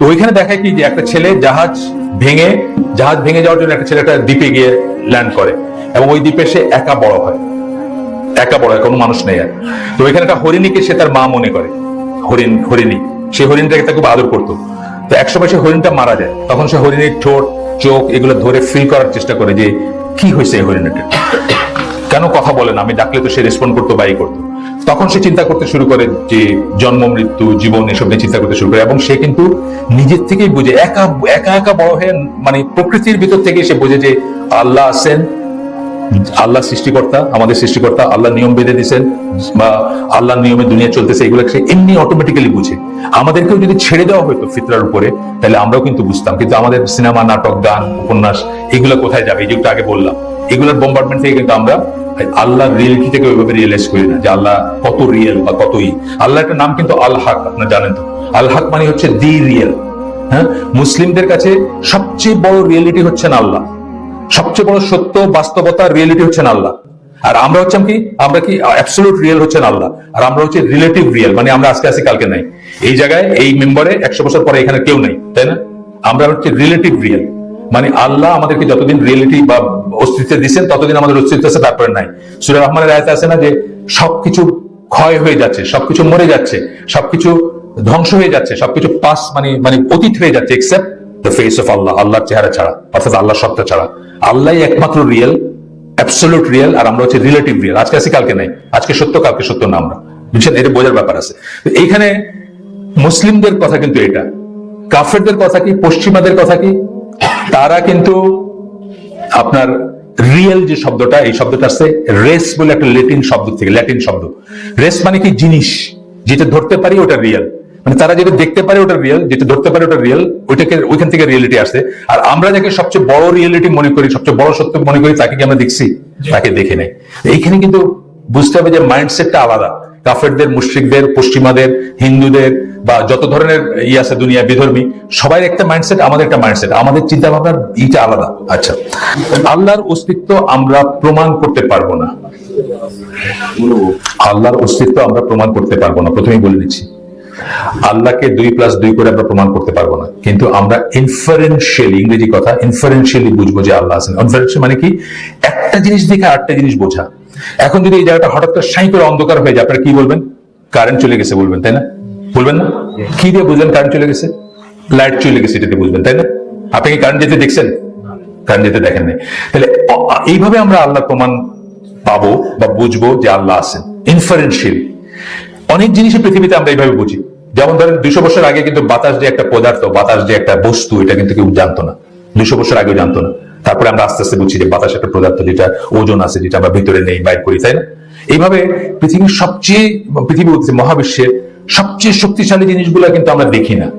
তো ওইখানে দেখায় কি যে একটা ছেলে জাহাজ ভেঙে জাহাজ ভেঙে যাওয়ার জন্য একটা ছেলে একটা দ্বীপে গিয়ে ল্যান্ড করে এবং ওই দ্বীপে সে একা বড় হয়। একা বড় হয়, কোনো মানুষ নেই আর। তো ওইখানে একটা হরিণীকে সে তার মা মনে করে। হরিণ, হরিণী। সেই হরিণটাকে তাকে খুব আদর করতো। তো একসময় সে হরিণটা মারা যায়। তখন সে হরিণীর ঠোঁট, চোখ এগুলো ধরে ফিল করার চেষ্টা করে যে কি হয়েছে এই হরিণটা কেন কথা বলে না? আমি ডাকলে তো সে রেসপন্ড করতো বাই করতো। তখন সে চিন্তা করতে শুরু করে যে জন্ম, মৃত্যু, জীবন এসব নিয়ে চিন্তা করতে শুরু করে এবং সে কিন্তু নিজের থেকেই বুঝে, একা একা একা বড় হয়ে মানে প্রকৃতির ভিতর থেকে সে বোঝে যে আল্লাহ আছেন আল্লাহ সৃষ্টিকর্তা, আমাদের সৃষ্টিকর্তা, আল্লাহ নিয়ম বেঁধে দিয়েছেন বা আল্লাহ নিয়মে দুনিয়া চলতেছে, এগুলো সে এমনি অটোমেটিক্যালি বুঝে। আমাদেরকেও যদি ছেড়ে দেওয়া হতো ফিতরার উপরে, তাহলে আমরাও কিন্তু বুঝতাম, কিন্তু আমাদের সিনেমা, নাটক, গান, উপন্যাস, এগুলো কোথায় যাবে? এই আগে বললাম। এগুলোর বোম্বার্ডমেন্ট থেকে কিন্তু আমরা আল্লাহ রিয়েলিটি থেকে ওইভাবে রিয়েলাইজ করি না, যে আল্লাহ কত রিয়েল বা কতই। আল্লাহ একটা নাম কিন্তু আল হক, আপনারা জানেন তো। আল হক মানে হচ্ছে দি রিয়েল হ্যাঁ? মুসলিমদের কাছে সবচেয়ে বড় রিয়েলিটি হচ্ছেন আল্লাহ। সবচেয়ে বড় সত্য, বাস্তবতা রিয়েলিটি হচ্ছেন আল্লাহ। আর আমরা হচ্ছেন কি? আমরা কি অ্যাবসলুট রিয়েল হচ্ছেন আল্লাহ। আর আমরা হচ্ছে রিলেটিভ রিয়েল মানে আমরা আজকে আছি, কালকে নাই। এই জায়গায়, এই মেম্বারে একশো বছর পরে এখানে কেউ নেই, তাই না? আমরা হচ্ছে রিলেটিভ রিয়েল মানে আল্লাহ আমাদেরকে যতদিন রিয়েলিটি বা অস্তিত্ব দিচ্ছেন ততদিন আমাদের অস্তিত্ব আছে, তারপরে নাই। সুরা রহমানের আয়তে আছে না যে, সবকিছু ক্ষয় হয়ে যাচ্ছে, সবকিছু মরে যাচ্ছে, সবকিছু ধ্বংস হয়ে যাচ্ছে, সবকিছু পাস মানে মানে অতীত হয়ে যাচ্ছে except the face of Allah আল্লাহর চেহারা ছাড়া, অর্থাৎ আল্লাহর সত্তা ছাড়া। আল্লাহ একমাত্র রিয়েল অ্যাবসোলুট রিয়েল আর আমরা হচ্ছে রিলেটিভ রিয়েল আজকে আছি, কালকে নাই। আজকে সত্য, কালকে সত্য না আমরা। বুঝছেন? এটা বোঝার ব্যাপার আছে। এইখানে মুসলিমদের কথা কিন্তু এটা। কাফেরদের কথা কি? পশ্চিমাদের কথা কি? তারা কিন্তু আপনার রিয়েল যে শব্দটা, এই শব্দটা আসছে রেস বলে একটা ল্যাটিন শব্দ থেকে ল্যাটিন শব্দ। রেস মানে কি? জিনিস। যেটা ধরতে পারি ওটা রিয়েল মানে তারা যেটা দেখতে পারে ওটা রিয়েল যেটা ধরতে পারে ওটা রিয়েল ওইটাকে ওইখান থেকে রিয়েলিটি আসছে আর আমরা যাকে সবচেয়ে বড় রিয়েলিটি মনে করি সবচেয়ে বড় সত্য মনে করি তাকে কি আমরা দেখছি? তাকে দেখে নেই। এইখানে কিন্তু বুঝতে হবে যে মাইন্ডসেটটা আলাদা। কাফেরদের মুশ্রিকদের পশ্চিমাদের হিন্দুদের বা যত ধরনের ই আছে দুনিয়া বিধর্মী সবাই একটা মাইন্ডসেট আমাদের একটা মাইন্ডসেট আমাদের চিন্তা ভাবনার ইটা আলাদা। আচ্ছা। আল্লাহর অস্তিত্ব আমরা প্রমাণ করতে পারব না। আল্লাহর অস্তিত্ব আমরা প্রমাণ করতে পারব না। প্রথমেই বলে দিচ্ছি। আল্লাহকে দুই প্লাস দুই করে আমরা প্রমাণ করতে পারব না। কিন্তু আমরা ইনফারেন্সিয়ালি ইংরেজি কথা ইনফারেন্সিয়ালি বুঝব যে আল্লাহ আছেন। ইনফারেন্সিয়াল মানে কি? একটা জিনিস দেখে আটটা জিনিস বোঝা। এখন যদি এই জায়গাটা হঠাৎ করে সাই করে অন্ধকার হয়ে যায়, আপনারা কি বলবেন? কারেন্ট চলে গেছে বলবেন, তাই না? বলবেন না? কি দিয়ে বুঝলেন কারেন্ট চলে গেছে? লাইট চলে গেছে এটাতে বুঝবেন, তাই না? আপনি কি কারেন্ট যেতে দেখছেন? কারেন্ট যেতে দেখেন নাই। তাহলে এইভাবে আমরা আল্লাহ প্রমাণ পাবো বা বুঝব যে আল্লাহ আছেন। ইনফারেন্সিয়ালি অনেক জিনিসই পৃথিবীতে আমরা এইভাবে বুঝি। যেমন ধরেন দুশো বছর আগে কিন্তু বাতাস যে একটা পদার্থ, বাতাস যে একটা বস্তু, এটা কিন্তু কেউ জানতো না। দুশো বছর আগেও জানতো না। তারপরে আমরা আস্তে আস্তে বুঝছি যে বাতাস একটা পদার্থ যেটা ওজন আছে, যেটা আমরা ভিতরে নেই, বাইর করি, তাই না? এইভাবে পৃথিবীর সবচেয়ে পৃথিবী বলতে মহাবিশ্বের সবচেয়ে শক্তিশালী জিনিসগুলো কিন্তু আমরা দেখি না।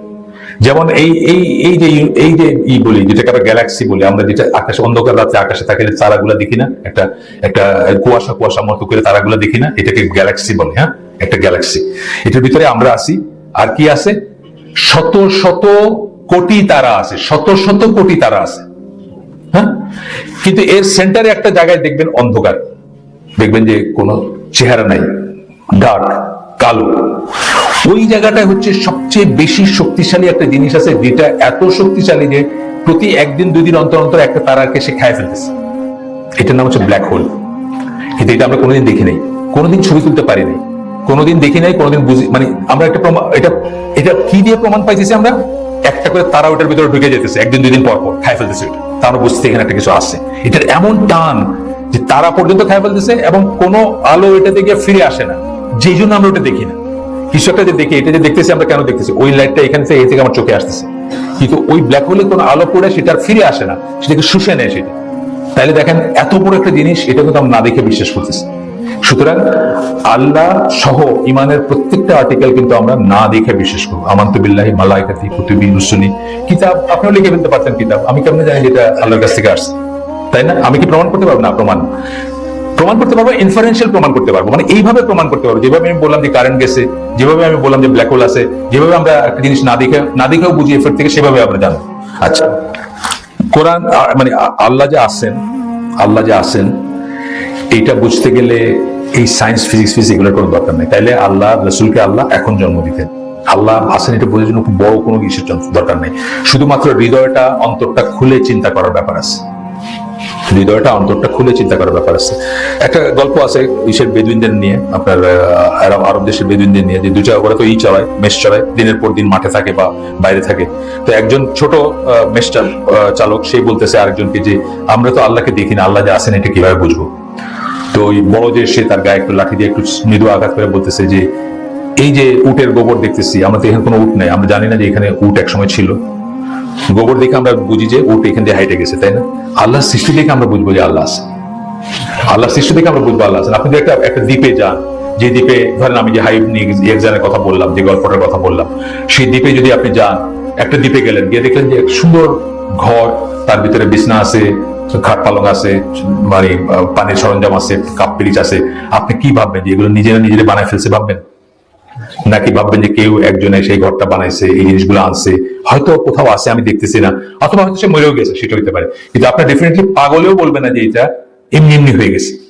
যেমন এই এই এই যে এই যে ই বলি, যেটাকে আমরা গ্যালাক্সি বলি, আমরা যেটা আকাশে, অন্ধকার রাতে আকাশে থাকে তারাগুলা দেখি না। একটা একটা কুয়াশা কুয়াশা মতো করে তারাগুলা দেখি না। এটাকে গ্যালাক্সি বলে হ্যাঁ? একটা গ্যালাক্সি। এটার ভিতরে আমরা আছি আর কি আছে? শত শত কোটি তারা আছে, শত শত কোটি তারা আছে। হ্যাঁ? কিন্তু এর সেন্টারে একটা জায়গায় দেখবেন অন্ধকার। দেখবেন যে কোনো চেহারা নাই ডার্ক কালো। ওই জায়গাটা হচ্ছে সবচেয়ে বেশি শক্তিশালী একটা জিনিস আছে, যেটা এত শক্তিশালী যে প্রতি একদিন দুই দিন অন্তর অন্তর একটা তারাকে সে খায় ফেলতেছে। এটার নাম হচ্ছে ব্ল্যাক হোল কিন্তু এটা আমরা কোনোদিন দেখি নাই কোনোদিন ছবি তুলতে পারি নাই কোনোদিন দেখি নাই, কোনোদিন বুঝি মানে আমরা একটা প্রমাণ এটা এটা কি দিয়ে প্রমাণ পাইতেছি আমরা একটা করে তারা ওটার ভিতরে ঢুকে যেতেছে, একদিন দুই দিন পর পর খায় ফেলতেছে ওটা তা আমরা বুঝতে এখানে একটা কিছু আছে। এটার এমন টান যে তারা পর্যন্ত খায় ফেলতেছে এবং কোনো আলো এটাতে গিয়ে ফিরে আসে না। যেই জন্য আমরা ওটা দেখি না। কিছু একটা যে দেখি, এটা যে দেখতেছি আমরা কেন দেখতেছি? ওই লাইটটা এখান থেকে এই থেকে আমার চোখে আসতেছে। কিন্তু ওই ব্ল্যাক হোলে কোনো আলো পড়ে সেটা ফিরে আসে না। সেটাকে শুষে নেয় সেটা। তাইলে দেখেন, এত বড় একটা জিনিস, এটা কিন্তু আমরা না দেখে বিশ্বাস করতেছি। সুতরাং আল্লাহ সহ ইমানের প্রত্যেকটা আর্টিকেল কিন্তু আমরা না দেখে বিশ্বাস করব। আমান্ত বিল্লাহি মালাইকাতি কুতুবি রুসুনি কিতাব, আপনিও লিখে ফেলতে পারতেন কিতাব। আমি কেমন জানি যেটা আল্লাহর কাছ থেকে আসছে। তাই না? আমি কি প্রমাণ করতে পারব? না, প্রমাণ। প্রমাণ করতে পারব ইনফারেন্সিয়াল প্রমাণ করতে পারব। মানে এইভাবে প্রমাণ করতে পারব। যেভাবে আমি বললাম যে কারেন্ট গেছে, যেভাবে আমি বললাম যে ব্ল্যাক হোল আছে, যেভাবে আমরা একটা জিনিস না দেখে, না দেখেও বুঝি এফেক্ট থেকে, সেভাবে আমরা জানব। আচ্ছা। কোরআন মানে আল্লাহ যে আসেন, আল্লাহ যে আসেন, এইটা বুঝতে গেলে এই সায়েন্স ফিজিক্স ফিজিক্স এগুলোর কোনো দরকার নেই। তাইলে আল্লাহ রসুলকে আল্লাহ এখন জন্ম দিতেন। আল্লাহ আসেন এটা বোঝার জন্য খুব বড় কোনো কিছুর দরকার নেই। শুধুমাত্র হৃদয়টা অন্তরটা খুলে চিন্তা করার ব্যাপার আছে। হৃদয়টা অন্তরটা খুলে চিন্তা করার ব্যাপার আছে। একটা গল্প আছে ইসের বেদুইনদের নিয়ে, আপনার আরব দেশের বেদুইনদের নিয়ে। যে দু চার, ওরা তো ই চড়ায় মেষ চড়ায় দিনের পর দিন মাঠে থাকে বা বাইরে থাকে। তো একজন ছোট মেষ চালক সেই বলতেছে আরেকজনকে যে, আমরা তো আল্লাহকে দেখি না, আল্লাহ যে আসেন এটা কীভাবে বুঝব? তো ওই বড় যে সে তার গায়ে একটু লাঠি দিয়ে একটু মৃদু আঘাত করে বলতেছে যে, এই যে উটের গোবর দেখতেছি, আমরা তো এখানে কোনো উট নাই, আমরা জানি না যে এখানে উট একসময় ছিল। গোবর দেখে আমরা বুঝি যে উট এখান দিয়ে হাইটে গেছে, তাই না? আল্লাহ সৃষ্টি দেখে আমরা বুঝব যে আল্লাহ আছে। আল্লাহর সৃষ্টি দেখে আমরা বুঝব আল্লাহ আছেন আপনি একটা একটা দ্বীপে যান, যে দ্বীপে ধরেন আমি যে হাইব নিয়ে কথা বললাম, যে গল্পটার কথা বললাম, সেই দ্বীপে যদি আপনি যান, একটা দ্বীপে গেলেন, গিয়ে দেখলেন যে এক সুন্দর ঘর, তার ভিতরে বিছনা আছে খাট পালং আছে মানে পানির সরঞ্জাম আছে, কাপ পিরিচ আছে। আপনি কি ভাববেন যে এগুলো নিজেরা নিজেরা বানায় ফেলছে ভাববেন? নাকি ভাববেন যে কেউ একজনে সেই ঘরটা বানাইছে, এই জিনিসগুলো আনছে? হয়তো কোথাও আছে, আমি দেখতেছি না। অথবা হয়তো সে মরেও গেছে, সেটা হইতে পারে। কিন্তু আপনার ডেফিনেটলি পাগলেও বলবে না যে এটা এমনি এমনি হয়ে গেছে।